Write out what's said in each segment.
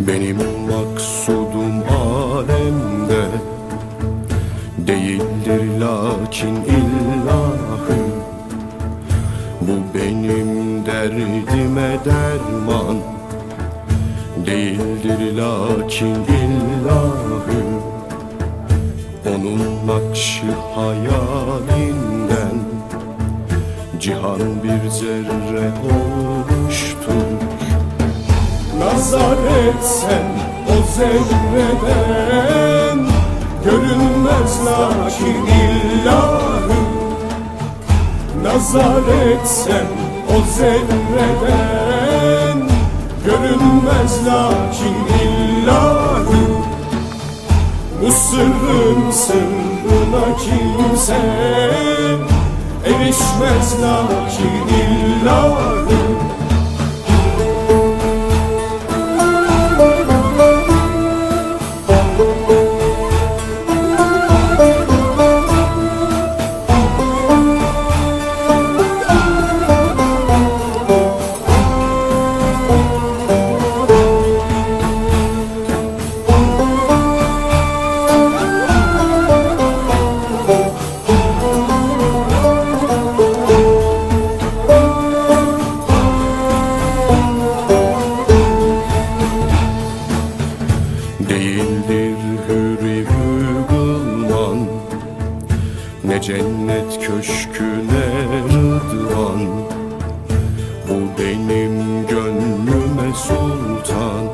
Benim maksudum alemde Değildir lakin illahı Bu benim derdime derman Değildir lakin illahı Onun nakşi hayalinden Cihan bir zerre olur Nazar etsen o zerreden Görünmez lakin illahü Nazar etsen o zerreden Görünmez lakin illahü Bu sırrın sırrına kimse Erişmez lakin illahü Değildir hürri hügılman Ne cennet köşkü ne rıdvan. Bu benim gönlüme sultan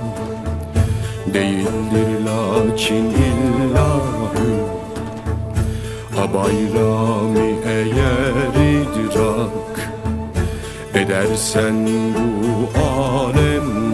Değildir lakin illahü. Ha bayrami eğer idrak Edersen bu alem